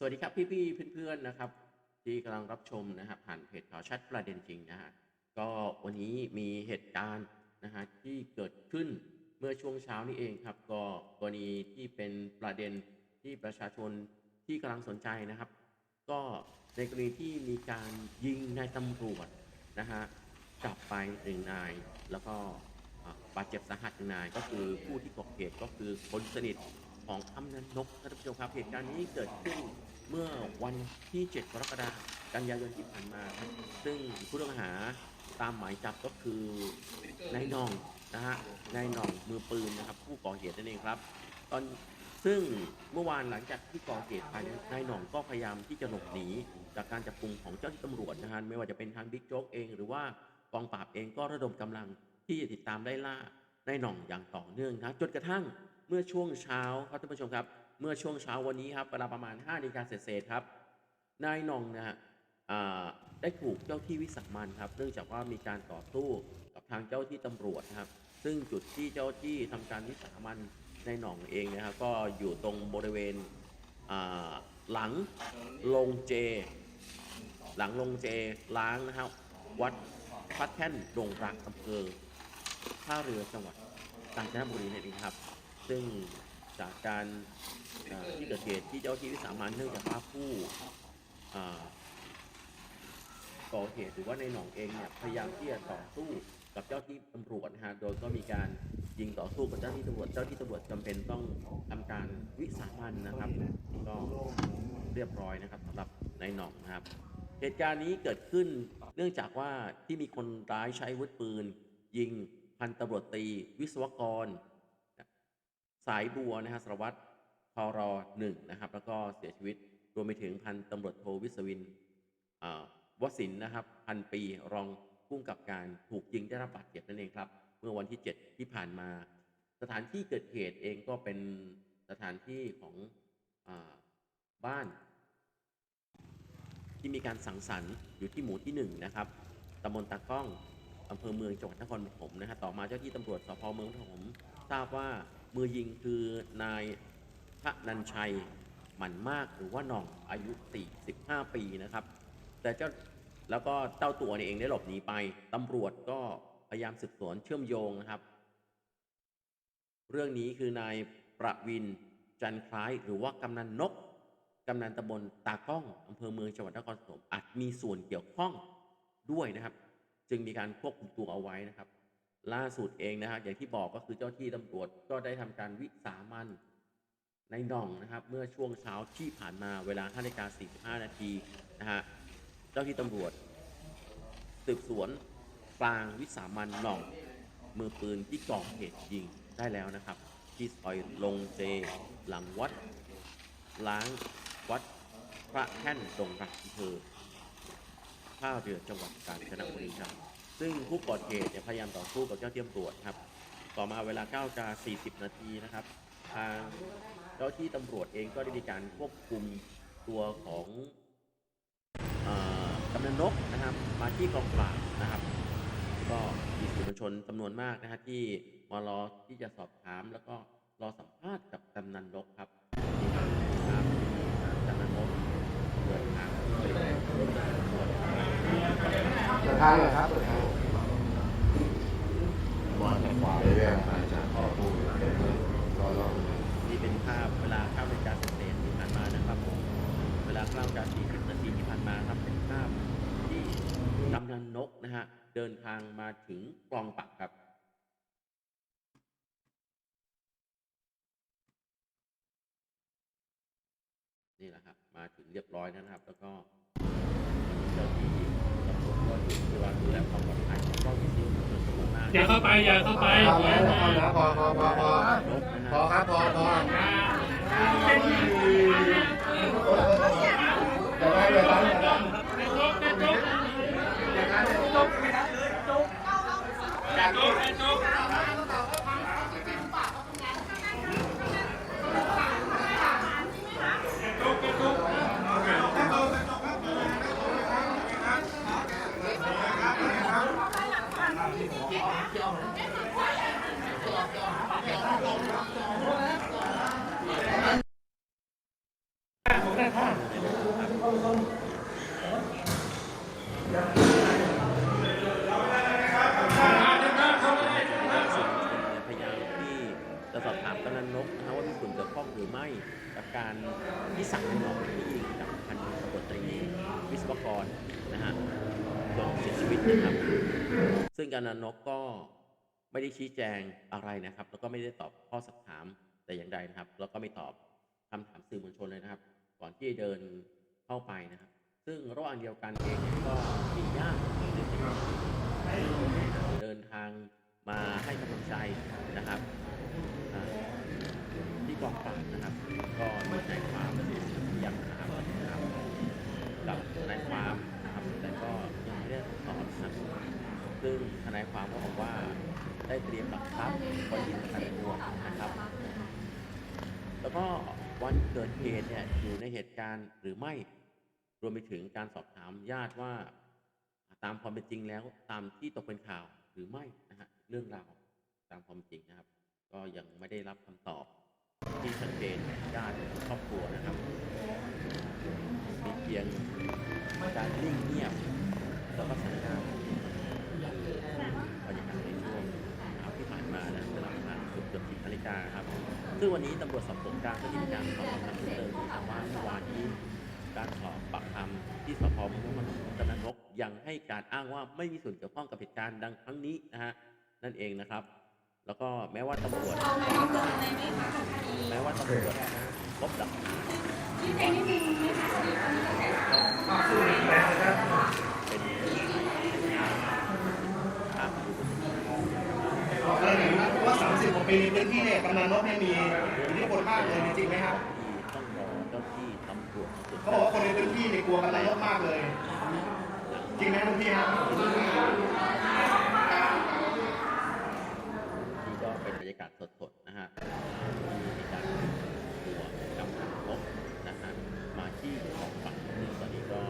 สวัสดีครับพี่ๆเพื่อนๆนะครับ ที่กำลังรับชมนะครับผ่านเพจข่าวชัดประเด็นจริงนะฮะก็วันนี้มีเหตุการณ์นะฮะที่เกิดขึ้นเมื่อช่วงเช้านี้เองครับ ก็กรณีที่เป็นประเด็นที่ประชาชนที่กำลังสนใจนะครับ ก็ในกรณีที่มีการยิงนายตำรวจนะฮะจับไปหนึ่งนาย แล้วก็บาดเจ็บสาหัสหนึ่งนาย ก็คือผู้ที่ก่อเหตุก็คือคนสนิท ของกำนันนกท่านผู้ชมครับเหตุการณ์นี้เกิดขึ้นเมื่อวันที่ 7 กรกฎาคมกันยายนที่ผ่านมา ซึ่งผู้ต้องหาตามหมายจับก็คือนายนองนะฮะนายนองมือปืนนะครับ ผู้ก่อเหตุนั่นเองครับ ตอนซึ่งเมื่อวานหลังจากที่ก่อเหตุไปเนี่ยนายหน่องก็พยายามที่จะหลบหนีจากการจับกลุ่มของเจ้าที่ตำรวจนะฮะไม่ว่าจะเป็นทางบิ๊กโจ๊กเอง หรือว่ากองปราบเองก็ระดมกำลังที่จะติดตามไล่ล่านายหน่องอย่างต่อเนื่องนะจนกระทั่ง เมื่อช่วงเช้าครับท่านผู้ชมครับ เมื่อช่วงเช้าวันนี้ครับเวลาประมาณ5นาฬิกาเศษครับนายนองนะฮะได้ถูกเจ้าที่วิสามันครับ เนื่องจากว่ามีการต่อสู้กับทางเจ้าที่ตำรวจนะครับ ซึ่งจุดที่เจ้าที่ทำการวิสามันนายหนองเองนะครับก็อยู่ตรงบริเวณหลังโรงเจ หลังโรงเจล้างนะครับ วัดพัดแท่นดงรักอำเภอท่าเรือจังหวัดกาญจนบุรีนั่นเองครับ ซึ่งจากการเอ่อที่เกิดเหตุที่เจ้าที่วิสามันเนื่องจากว่าผู้ก่อเหตุหรือว่าในหนองเองเนี่ยพยายามที่จะต่อสู้กับเจ้าที่ตำรวจนะฮะโดยก็มีการยิงต่อสู้กับเจ้าที่ตำรวจเจ้าที่ตำรวจจำเป็นต้องทำการวิสามันนะครับก็เรียบร้อยนะครับสำหรับในหนองนะครับ เหตุการณ์นี้เกิดขึ้นเนื่องจากว่าที่มีคนร้ายใช้วุธปืน ยิงพันตำรวจตีวิศวกร สายบัวนะฮะสารวัตรพรหนึ่งนะครับ แล้วก็เสียชีวิตรวมไปถึงพันตำรวจโทวิศวินวสินนะครับพันปีรองผู้กำกับการถูกยิงได้รับบาดเจ็บนั่นเองครับ เมื่อวันที่ 7 ที่ผ่านมา สถานที่เกิดเหตุเองก็เป็นสถานที่ของอบ้าน ที่มีการสังสรรค์อยู่ที่หมู่ที่หนึ่งนะครับตำบลตากล้องอำเภอเมืองจังหวัดนครปฐมนะฮะต่อมาเจ้าที่ตำรวจสพเมืองปฐมทราบว่า มือยิงคือนายพระนันชัยหมันมากหรือว่าน่องอายุ45ปีนะครับ แต่เจ้าแล้วก็เจ้าตัวเนี่ยเองได้หลบหนีไปตำรวจก็พยายามสืบสวนเชื่อมโยงนะครับ เรื่องนี้คือนายประวินจันทร์คล้ายหรือว่ากำนันนกกำนันตำบลตากล้องอำเภอเมืองจังหวัดนครปฐมอาจมีส่วนเกี่ยวข้องด้วยนะครับ จึงมีการควบคุมตัวเอาไว้นะครับ ล่าสุดเองนะฮะอย่างที่บอกก็คือเจ้าที่ตำรวจก็ได้ทำการวิสามันในหน่องนะครับ เมื่อช่วงเช้าที่ผ่านมาเวลา5นาฬิกา45 นาทีนะฮะเจ้าที่ตำรวจ สืบสวนกลางวิสามันหน่องมือปืนที่ก่อเหตุยิงได้แล้วนะครับ ที่ซอยลงเจ หลังวัด ล้างวัดพระแท่นดงรักอำเภอท่าเรือจังหวัดกาญจนบุรีครับ ซึ่งผู้ก่อเหตุเนี่ยพยายามต่อสู้กับเจ้าที่ตำรวจครับ ต่อมาเวลา9นาฬิกา40 นาทีนะครับ ทางเจ้าที่ตำรวจเองก็ได้มีการควบคุมตัวของกำนันนกนะครับ มาที่กองปราบนะครับ ก็มีสื่อมวลชนจำนวนมากนะฮะที่มารอที่จะสอบถามแล้วก็รอสัมภาษณ์กับกำนันนกครับนี่ครับภาพที่กำนันนกเดินทางไปร่วมงานตรวจ ประธานเหรอครับประธานบอลขวาเรื่อยๆมาจากข้อมูลเป็นรอรอนี่เป็นภาพเวลา9นาฬิกาเศษที่ผ่านมานะครับผมเวลา9นาฬิกา40นาทีที่ผ่านมาครับเป็นภาพที่กำนันนกนะฮะเดินทางมาถึงกองปราบครับนี่แหละครับมาถึงเรียบร้อยนะครับ แล้วก็เจ้าที่ ตำรวจก็อยู่าดูแลความปลอดภัยของก็มีสิ่งที่จำนวนมากอย่าเข้าไปอย่าเข้าไปพอแล้วพอพอพอพอพอครับพอพออย่าได้อย่าได้อย่าได้ พยายามที่จะสอบถามกำนันนกนะฮะว่ามีส่วนเกี่ยวข้องหรือไม่กับการที่สั่งให้น้องที่ยิงกับพันตำรวจตรีวิศวกรนะฮะจนเสียชีวิตนะครับซึ่งกำนันนกก็ ไม่ได้ชี้แจงอะไรนะครับ แล้วก็ไม่ได้ตอบข้อสักถามแต่อย่างใดนะครับ แล้วก็ไม่ตอบคำถามสื่อมวลชนเลยนะครับ ก่อนที่จะเดินเข้าไปนะครับ ซึ่งระหว่างเดียวกันเองเนี่ยก็มีญาติเดินทางมาให้กำลังใจ ทรัพย์ไว้ที่ประกันตัวนะครับ แล้วก็วันเกิดเหตุเนี่ยอยู่ในเหตุการณ์หรือไม่รวมไปถึงการสอบถามญาติว่า ตามความเป็นจริงแล้วตามที่ตกเป็นข่าวหรือไม่นะฮะเรื่องราวตามความเป็นจริงนะครับ ก็ยังไม่ได้รับคำตอบที่ชัดเจนจากญาติครอบครัวนะครับมีเพียงการนิ่งเงียบแล้วก็สัญญาณบรรยากาศในช่วงเช้าที่ผ่านมานะเวลาประมาณเกือบเกือบสิบนาฬิกาครับ ซึ่งวันนี้ตำรวจสอบสวนกลางก็ได้มีการสอบปากคำเพิ่มเติมนะครับว่าเมื่อวานนี้การสอบปากคำที่สพมุขมันกำนันนกยังให้การอ้างว่าไม่มีส่วนเกี่ยวข้องกับเหตุการณ์ดังครั้งนี้นะฮะนั่นเองนะครับ แล้วก็แม้ว่าตำรวจเราไม่ต้องการอะไรไหมคะกับคดีแม้ว่าตำรวจพบหลักฐานที่ใจนิดนึงไหมคะคดีตอนนี้เป็นทางผู้บริหารกรณีว่า30กว่า ปีในพื้นที่เนี่ยกำนันนกเนี่ยมีอิทธิพลมากเลยจริงไหมครับที่ต้องรอเจ้าที่ตำรวจสืบเขาบอกว่าคนในพื้นที่เนี่ยกลัวกำนันนกมากเลย จริงไหมคุณพี่ครับ ที่ก็เป็นบรรยากาศสดๆนะฮะที่มีการนำตัวกำนันนกนะฮะมาที่กองปราบซึ่งตอนนี้ก็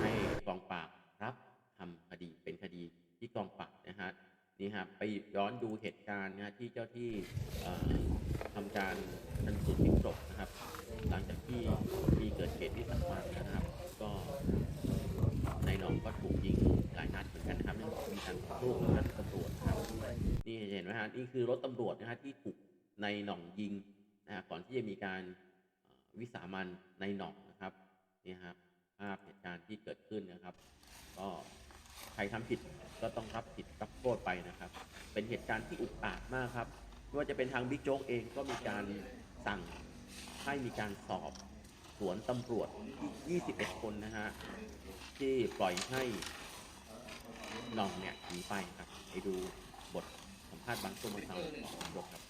ให้กองปราบรับทำคดีเป็นคดีที่กองปราบนะฮะะไปย้อนดูเหตุการณ์นะที่เจ้าที่เอ่อทำการชันสูตรพลิกศพนะครับ หลังจากที่มีเกิดเหตุที่สำคัญนะครับ ก็ในหนองก็ถูกยิงหลายนัดเหมือนกันนะครับเนื่องจากมีการลูกับเจ้าหน้าที่ตำรวจครับนี่เห็นไหมฮะนี่คือรถตำรวจนะฮะที่ถูกในหนองยิงนะฮะก่อนที่จะมีการวิสามันในหนองนะครับนี่ครับภาพเหตุการณ์ที่เกิดขึ้นนะครับ ก็ รทำผิดก็ต้องรับผิดรับโทษไปนะครับ เป็นเหตุการณ์ที่อุกอาจมากครับไม่ว่าจะเป็นทางบิ๊กโจ๊กเองก็มีการสั่งให้มีการสอบสวนตำรวจ 21 คนนะฮะ ที่ปล่อยให้น้องเนี่ยหนีไปครับ ไปดูบทสัมภาษณ์บางช่วงบางตอนของตำรวจครับ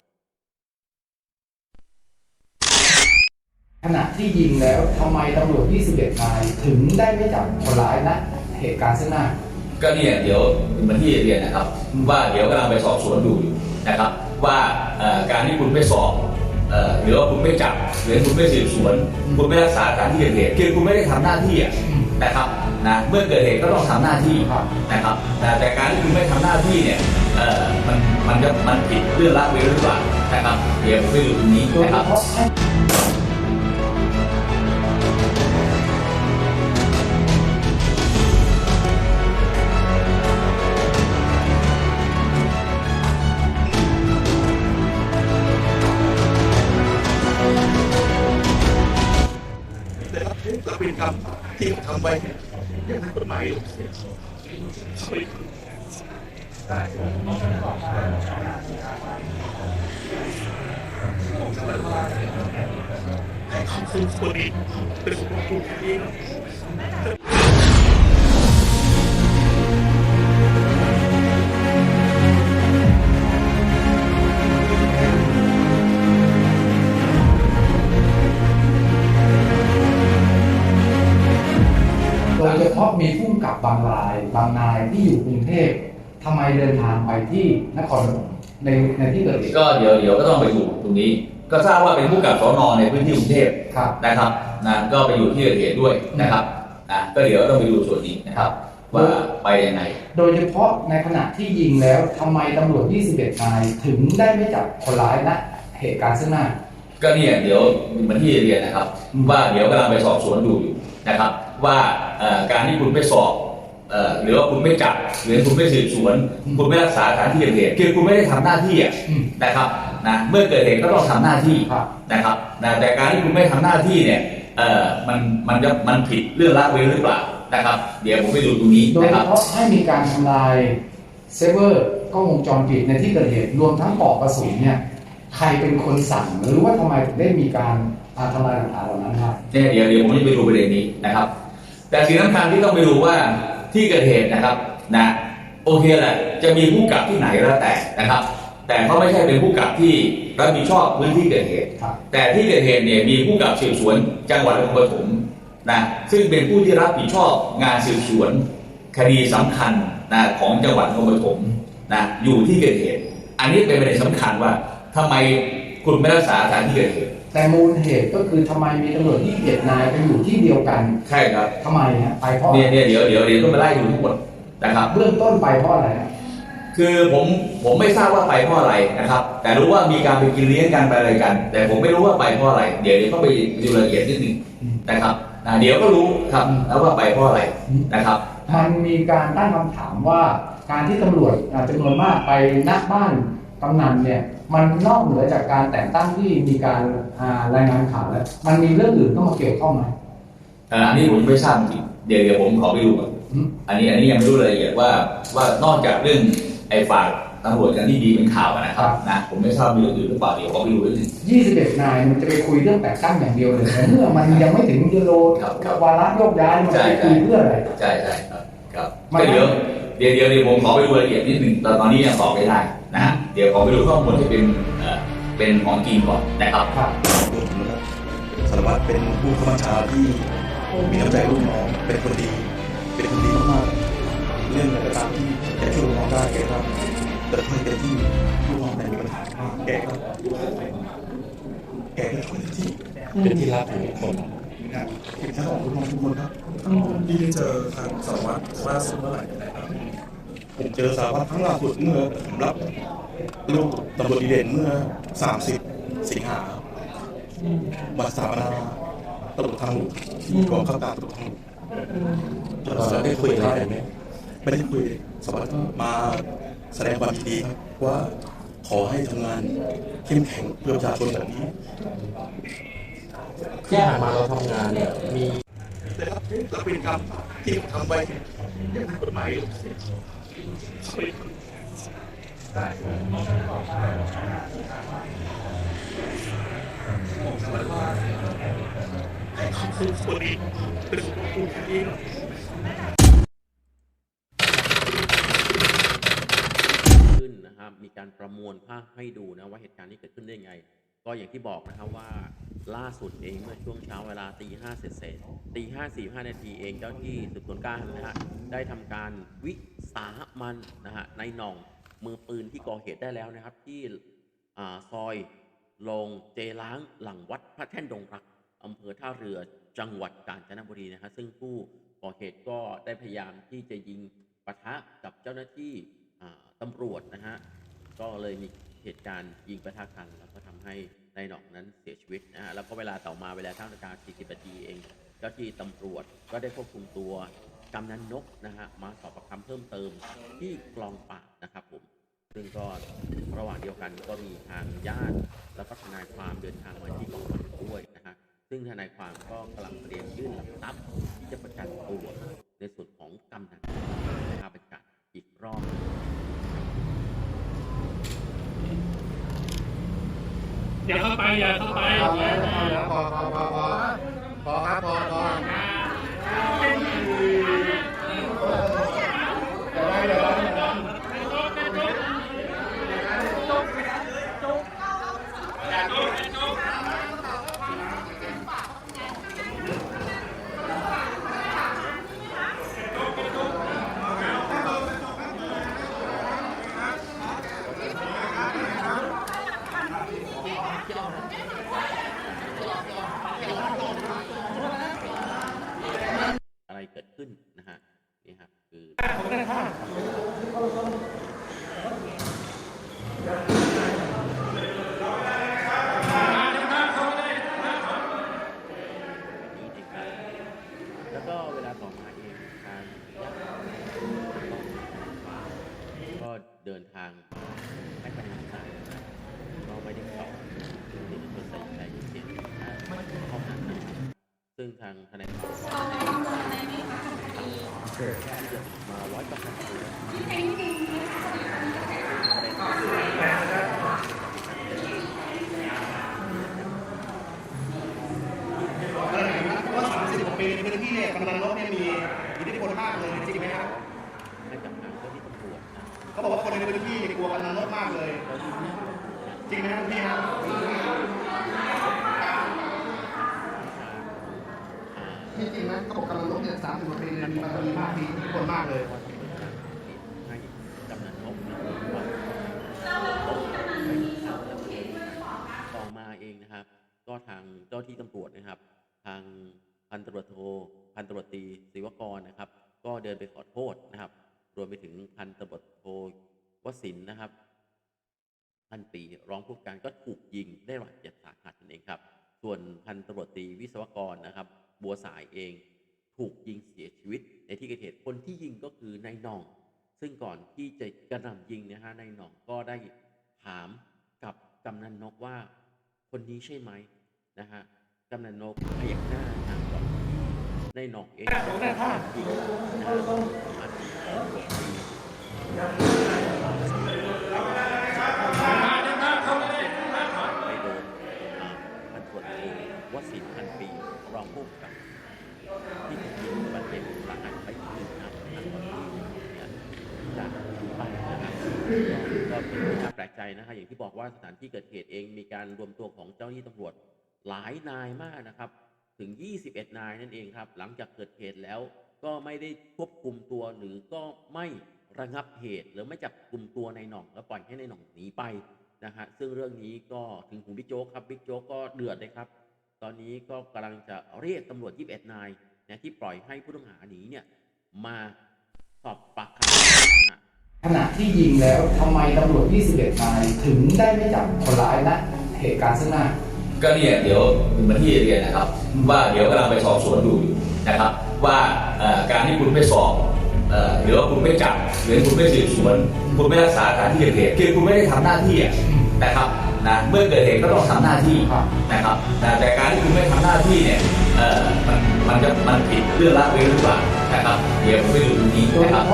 ขณะที่ยิงแล้วทำไมตำรวจ 21 นาย ถึงได้ไม่จับคนร้ายณเหตุการณ์ซึ่งหน้า ก็เนี่ยเดี๋ยวเหมือนที่เรียนนะครับ ว่าเดี๋ยวกำลังไปสอบสวนดูอยู่นะครับ ว่าการที่คุณไม่สอบหรือว่าคุณไม่จับหรือคุณไม่สืบสวน คุณไม่รักษาการที่เกิดเหตุคือคุณไม่ได้ทำหน้าที่อะนะครับนะเมื่อเกิดเหตุก็ต้องทำหน้าที่นะครับแต่การที่คุณไม่ทำหน้าที่เนี่ยมันมันจะมันผิดเรื่องละเว้นหรือเปล่านะครับเดี๋ยวไปดูตรงนี้นะครับ ที่ทำ บบางรายบางนายที่อยู่กรุงเทพทำไมเดินทางไปที่นครปฐมในในที่เกิดเหตุก็เดี๋ยวเดี๋ยวก็ต้องไปดูตรงนี้ ก็ทราบว่าเป็นผู้กับสอนอในพื้นที่กรุงเทพครับ นะครับนะก็ไปอยู่ที่เกิดเหตุด้วยนะครับอะก็เดี๋ยวต้องไปดูส่วนนี้นะครับ ว่าไปยังไง โดยเฉพาะในขณะที่ยิงแล้วทำไมตำรวจ 21 นายถึงได้ไม่จับคนร้ายณเหตุการณ์ซึ่งหน้า ก็เนี่ยเดี๋ยวเหมือนที่เรียนนะครับ ว่าเดี๋ยวกำลังไปสอบสวนดูอยู่นะครับ ว่าเอ่อการที่คุณไม่สอบเอ่อ หรือว่าคุณไม่จับหรือคุณไม่สืบสวน คุณไม่รักษาสถานที่เกิดเหตุคือคุณไม่ได้ทำหน้าที่อะอืมนะครับนะเมื่อเกิดเหตุก็ต้องทำหน้าที่ครับนะครับนะแต่การที่คุณไม่ทำหน้าที่เนี่ยเอ่อมันมันจะมันผิดเรื่องละเว้นหรือเปล่านะครับ เดี๋ยวผมไปดูตรงนี้โดยนะคเฉรับพาะให้มีการทำลายเซฟเวอร์กล้องวงจรปิดในที่เกิดเหตุรวมทั้งปลอกกระสุนเนี่ยใครเป็นคนสั่งหรือว่าทำไมถึงได้มีการอ่าทำลายหลักฐานเหล่านั้นครับเนี่ยเดี๋ยวเดี๋ยวผมจะไปดูประเด็นนี้นะครับ แต่สิ่งสำคัญที่ต้องไปดูว่า ที่เกิดเหตุนะครับนะโอเคแหละจะมีผู้กับที่ไหนแล้วแต่นะครับ แต่เขาไม่ใช่เป็นผู้กับที่รับผิดชอบพื้นที่เกิดเหตุครับแต่ที่เกิดเหตุเนี่ยมีผู้กับสืบสวนจังหวัดนครปฐมนะซึ่งเป็นผู้ที่รับผิดชอบงานสืบสวน คดีสำคัญนะของจังหวัดนครปฐมนะอยู่ที่เกิดเหตุ อันนี้เป็นประเด็นสำคัญว่าทำไมคุณไม่รักษาสถานที่เกิดเหตุ แต่มูลเหตุก็คือทำไมมีตำรวจที่เจ็ดนายไปอยู่ที่เดียวกันใช่ครับทำไมฮะไปเพราะเนี่ยเนี่ยเดี๋ยวเดี๋ยวเดี๋ยวต้องไปไล่ดูทั้งหมดนะครับ เบื้องต้นไปเพราะอะไรฮะคือผมผมไม่ทราบว่าไปเพราะอะไรนะครับ แต่รู้ว่ามีการไปกินเลี้ยงกันไปอะไรกัน แต่ผมไม่รู้ว่าไปเพราะอะไร เดี๋ยวเดี๋ยวต้องไปดูรายละเอียดนิดนึงนะครับอ่าเดี๋ยวก็รู้ครับแล้วว่าไปเพราะอะไรนะครับ มันมีการตั้งคำถามว่าการที่ตำรวจอ่าจำนวนมากไปนักบ้านกำนันเนี่ย มันนอกเหนือจากการแต่งตั้งที่มีการอ่ารายงานข่าวแล้ว มันมีเรื่องอื่นเข้ามาเกี่ยวข้องไหมอ่าอันนี้ผมไม่ทราบจริงเดี๋ยวเดี๋ยวผมขอไปดูก่อนอืมอันนี้อันนี้ยังไม่รู้รายละเอียดว่าว่านอกจากเรื่องไอ้ฝากตำรวจกันที่ดีเป็นข่าวอะนะครับนะผมไม่ทราบมีเรื่องอื่นหรือเปล่าเดี๋ยวขอไปดูนิดนึง21นายมันจะไปคุยเรื่องแต่งตั้งอย่างเดียวเลยแต่เมื่อมันยังไม่ถึงยูโรครับครับวาระโยกย้ายมันจะไปคุยเพื่ออะไรใช่ใช่ครับครับมันก็เดี๋ยวเดี๋ยวเดี๋ยวเดี๋ยวผมขอไปดูรายละเอียดนิดนึงตอนตอนนี้ยังตอบไม่ได้ นะฮะเดี๋ยวขอไปดูข้อมูลที่เป็นเอ่อเป็นของจริงก่อนนะครับ ครับรวมถึงสารวัตรเป็นผู้ข้าบัญชาที่มีน้ำใจลูกน้องเป็นคนดี เป็นคนดีมากๆเรื่องอะไรก็ตามที่แกช่วยลูกน้องได้แกก็เติมให้เต็มที่ลูกน้องแต่มีปัญหาแกก็แกก็ช่วยเต็มที่เป็นที่รักของทุกคนนะเป็นทั้งของลูกน้องทุกคนครับที่ได้เจอทางสารวัตรล่าสุดเมื่อไหร่นะครับ ผมเจอสารวัตรครั้งล่าสุดเมื่อผมรับลูกตำรวจดีเด่นเมื่อ 30 สิงหาบัตรสาปนาตำรวจทางหลวงที่กองข้าการตำรวจทางหลวงได้คุยอะไรไหมไม่ได้คุยสารวัสดีมาแสดงความยินดีครับว่าขอให้ทำงานเข้มแข็งเพื่อประชาชนแบบนี้ที่ผ่านมาเราทำงานเนี่ยมีแต่รับรับเป็นกรรมที่ทำไปอย่างกฎหมาย ขึ้นนะครับ มีการประมวลภาพให้ดูนะว่าเหตุการณ์นี้เกิดขึ้นได้ยังไง ก็อย่างที่บอกนะครับว่าล่าสุดเองเมื่อช่วงเช้าเวลาตีห้าเสร็จเสร็จตีห้าสี่ห้านาทีเองเจ้าที่สืบสวนกลางนะฮะได้ทำการวิสามันนะฮะในหน่องมือปืนที่ก่อเหตุได้แล้วนะครับ ที่ซอยลงเจล้างหลังวัดพระแท่นดงรักอำเภอท่าเรือจังหวัดกาญจนบุรีนะฮะซึ่งผู้ก่อเหตุก็ได้พยายามที่จะยิงปะทะกับเจ้าหน้าที่อ่าตำรวจนะฮะก็เลยมีเหตุการณ์ยิงปะทะกันแล้วก็ทำ ให้นายหนอกนั้นเสียชีวิตนะฮะแล้วก็เวลาต่อมาเวลา9นาฬิกา40นาทีเอง เจ้าที่ตำรวจก็ได้ควบคุมตัวกำนันนกนะฮะมาสอบปากคำเพิ่มเติมที่กลองปราบนะครับผมซึ่งก็ระหว่างเดียวกันก็มีทางญาติ แล้วก็ทนายความเดินทางมาที่กองปราบด้วยนะฮะซึ่งทนายความก็กำลังเตรียมยื่นหลักทรัพย์ที่จะประกันตัวในส่วนของกำนันภาพบรรยากาศอีกรอบ อย่าเข้าไปอย่าเข้าไปพอพอพอพอพอครับพอพอเดี๋ยวเดี๋ยว ที่เนี่ยกำนันนกเนี่ยมีอิทธิพลมากเลยจริงไหมครับให้กับทางเจ้าหน้าที่ตำรวจนะเขาบอกว่าคนในพื้นที่เนี่ยกลัวกำนันนกมากเลยเจ้าหน้าที่จริงไหมครับพี่ครับ อ่า จริงนะเขาบอกกำนันนกเนี่ย30กว่าปีเนี่ยมีบารมีมากมีอิทธิพลมากเลย ว่าจะเป็นการให้กำนันนกเนี่ยว่าต่อมาเองนะครับ ก็ทางเจ้าที่ตำรวจนะครับ ทางพันตำรวจโทพันตำรวจตรีศิวกรนะครับ ก็เดินไปขอโทษนะครับ รวมไปถึงพันตำรวจโทว สินนะครับพันปีร้องผู้การก็ถูกยิงได้รับบาดเจ็บสาหัสนั่นเองครับ ส่วนพันตำรวจตรีวิศวกรนะครับ บัวสายเองถูกยิงเสียชีวิต ในที่เกิดเหตุคนที่ยิงก็คือนายหน่อง ซึ่งก่อนที่จะกระหน่ำยิงนะฮะนายหน่องก็ได้ถามกับกำนันนกว่า คนนี้ใช่ไหมนะฮะกำนันนกพยักหน้าทางก่อนนายหน่องเองก็ได้ยิงนะฮะ สินทร์พันปีรองผู้กับที่ถูกยิงบาดเจ็บสาหัสไปอีกหนึ่งนันะครับก่อนที่จะหนีไปนะครับก็ก็เป็นที่น่าแปลกใจนะครับอย่างที่บอกว่าสถานที่เกิดเหตุเองมีการรวมตัวของเจ้าหน้าที่ตำรวจหลายนายมากนะครับ ถึง 21 นายนั่นเองครับ หลังจากเกิดเหตุแล้วก็ไม่ได้ควบคุมตัวหรือก็ไม่ระงับเหตุ หรือไม่จับกลุ่มตัวในหน่อง แล้วปล่อยให้ในหน่องหนีไปนะฮะซึ่งเรื่องนี้ก็ถึงหูบิ๊กโจ๊กครับบิ๊กโจ๊กก็เดือดเลยครับ ตอนนี้ก็กำลังจะเรียกตำรวจ 21 นายนะที่ปล่อยให้ผู้ต้องหาหนีเนี่ยมาสอบปากคำนะฮะขณะที่ยิงแล้วทำไมตำรวจ 21 นายถึงได้ไม่จับคนร้ายณเหตุการณ์ซึ่งหน้า ก็เนี่ยเดี๋ยวเหมือนที่เรียนนะครับ ว่าเดี๋ยวกำลังไปสอบสวนดูอยู่นะครับ ว่าเอ่อการที่คุณไม่สอบเอ่อหรือว่าคุณไม่จับหรือคุณไม่สืบสวน คุณไม่รักษาการที่เกิดเหตุคือคุณไม่ได้ทำหน้าที่อะนะครับ นะเมื่อเกิดเหตุก็ต้องทำหน้าที่นะครับแต่การที่คุณไม่ทำหน้าที่เนี่ยเออมันมันจะมันผิดเรื่องละเว้นหรือเปล่านะครับเดี๋ยวผมไปดูตรงนี้นะครับ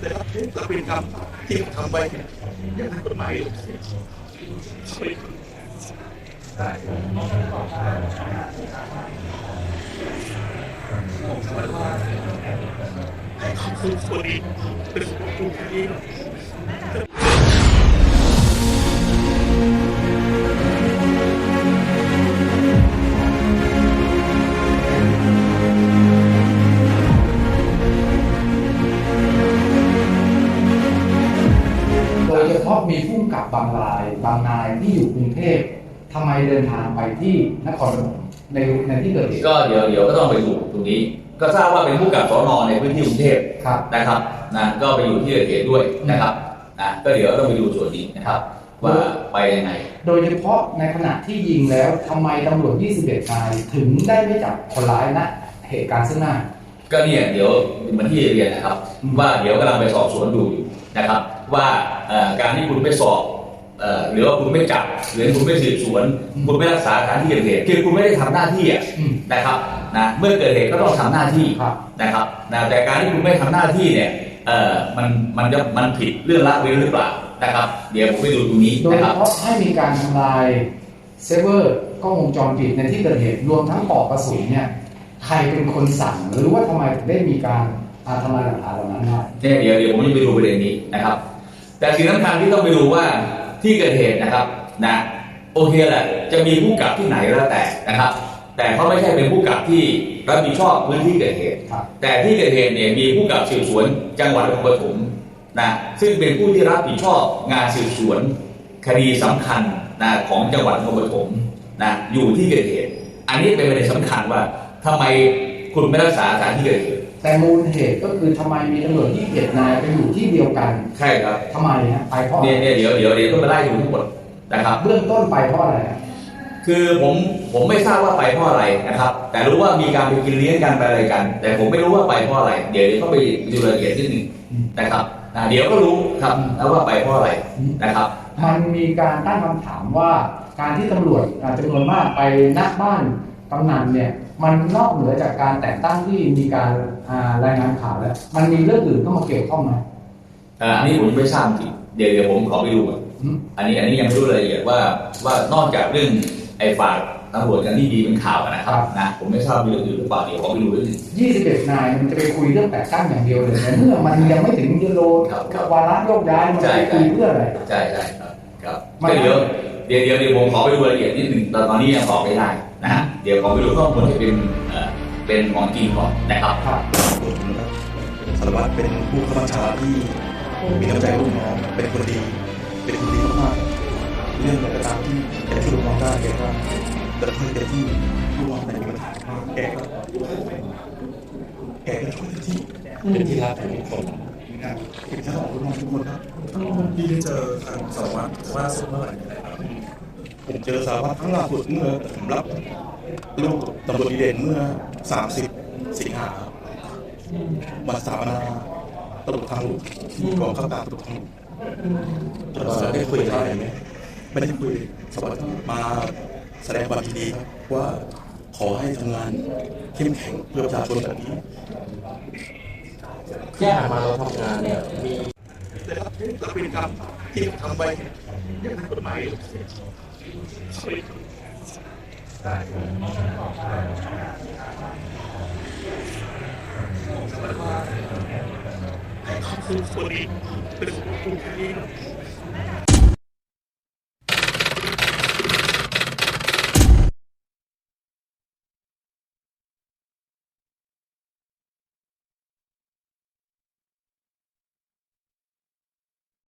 แต่ถ้าถ้าเป็นกรรมที่ทำไป 没有。เดินทางไปที่นครปฐมในในที่เกิดเหตุก็เดี๋ยวเดี๋ยวก็ต้องไปดูตรงนี้ ก็ทราบว่าเป็นผู้กับสอนอในพื้นที่กรุงเทพครับ นะครับนะก็ไปอยู่ที่เกิดเหตุด้วยนะครับนะก็เดี๋ยวต้องไปดูส่วนนี้นะครับ ว่าไปยังไง โดยเฉพาะในขณะที่ยิงแล้วทำไมตำรวจ 21นายถึงได้ไม่จับคนร้ายณเหตุการณ์ซึ่งหน้า ก็เนี่ยเดี๋ยวเหมือนที่เรียนนะครับ ว่าเดี๋ยวกำลังไปสอบสวนดูอยู่นะครับ ว่าเอ่อการที่คุณไม่สอบเอ่อ หรือว่าคุณไม่จับหรือคุณไม่สืบสวน คุณไม่รักษาการที่เกิดเหตุคือคุณไม่ได้ทำหน้าที่อะอืมนะครับนะเมื่อเกิดเหตุก็ต้องทำหน้าที่ครับนะครับนะแต่การที่คุณไม่ทำหน้าที่เนี่ยเอ่อมันมันจะมันผิดเรื่องละเว้นหรือเปล่านะครับ เดี๋ยวผมไปดูตรงนี้โดยนะคเฉรับพาะให้มีการทำลายเซิร์ฟเวอร์กล้องวงจรปิดในที่เกิดเหตุรวมทั้งปลอกกระสุนเนี่ยใครเป็นคนสั่งหรือว่าทำไมถึงได้มีการอ่าทำลายหลักฐานเหล่านั้นได้เนี่ยเดี๋ยวเดี๋ยวผมจะไปดูประเด็นนี้นะครับ แต่สิ่งสำคัญที่ต้องไปดูว่า ที่เกิดเหตุนะครับนะโอเคแหละจะมีผู้กับที่ไหนก็แล้วแต่นะครับ แต่เขาไม่ใช่เป็นผู้กับที่รับผิดชอบพื้นที่เกิดเหตุครับแต่ที่เกิดเหตุเนี่ยมีผู้กับสืบสวนจังหวัดนครปฐมนะซึ่งเป็นผู้ที่รับผิดชอบงานสืบสวนคดีสำคัญนะของจังหวัดนครปฐมนะอยู่ที่เกิดเหตุ อันนี้เป็นประเด็นสำคัญว่าทำไมคุณไม่รักษาสถานที่เกิดเหตุ แต่มูลเหตุก็คือทำไมมีตำรวจที่เจ็ดนายไปอยู่ที่เดียวกันใช่ครับทำไมฮะไปเพราะเนี่ยเนี่ยเดี๋ยวเดี๋ยวเดี๋ยวต้องมาไล่ดูทั้งหมดนะครับ เบื้องต้นไปเพราะอะไรฮะคือผมผมไม่ทราบว่าไปเพราะอะไรนะครับ แต่รู้ว่ามีการไปกินเลี้ยงกันไปอะไรกัน แต่ผมไม่รู้ว่าไปเพราะอะไร เดี๋ยวเดี๋ยวต้องไปดูรายละเอียดนิดนึงนะครับอ่าเดี๋ยวก็รู้ครับแล้วว่าไปเพราะอะไรนะครับ มันมีการตั้งคำถามว่าการที่ตำรวจอ่าจำนวนมากไปนักบ้านกำนันเนี่ย มันนอกเหนือจากการแต่งตั้งที่มีการอ่ารายงานข่าวแล้ว มันมีเรื่องอื่นเข้ามาเกี่ยวข้องไหมอ่าอันนี้ผมไม่ทราบจริงเดี๋ยวเดี๋ยวผมขอไปดูก่อนอืมอันนี้อันนี้ยังไม่รู้รายละเอียดว่าว่านอกจากเรื่องไอ้ฝากตำรวจกันที่ดีเป็นข่าวนะครับนะผมไม่ทราบมีเรื่องอื่นหรือเปล่าเดี๋ยวขอไปดูเรื่องอื่น21นายมันจะไปคุยเรื่องแต่งตั้งอย่างเดียวเลยแต่เมื่อมันยังไม่ถึงยูโรครับครับวาระโยกย้ายมันใช่จะไปคุยเพื่ออะไรใช่ใช่ครับครับมันก็เดี๋ยวเดี๋ยวเดี๋ยวเดี๋ยวผมขอไปดูรายละเอียดนิดหนึ่งตอนตอนนี้ยังตอบไม่ได้นะฮะ เดี๋ยวขอไปดูข้อมูลที่เป็นเป็นของจริงก่อนนะครับครับสารวัตรเป็นผู้ข้าบัญชาที่มีน้ำใจลูกน้องเป็นคนดี เป็นคนดีมากๆเรื่องอะไรก็ตามที่จะช่วยลูกน้องได้แกก็จะทำเต็มที่ลูกน้องในปัญหาแกก็แกก็ช่วยที่เป็นที่รักของทุกคนนะเป็นที่รักของลูกน้องทุกคนครับพี่ได้เจอทางสารวัตรล่าสุดเมื่อไหร่ครับผมเจอสารวัตรครั้งล่าสุดเมื่อผมรับ เรื่องตำรวจดีเด่นเมื่อ 30 สิงหาครับมาสถาปนาตำรวจทางหลวงที่กองข้าราชการตำรวจทางหลวงได้คุยอะไรไหมไม่ได้คุยสวัสดีมาแสดงความยินดีครับว่าขอให้ทำงานเข้มแข็งเพื่อประชาชนแบบนี้ที่มาเราทำงานเนี่ยมีแต่รับรับเป็นกรรมที่ทำไปย่างกฎหมาย ให้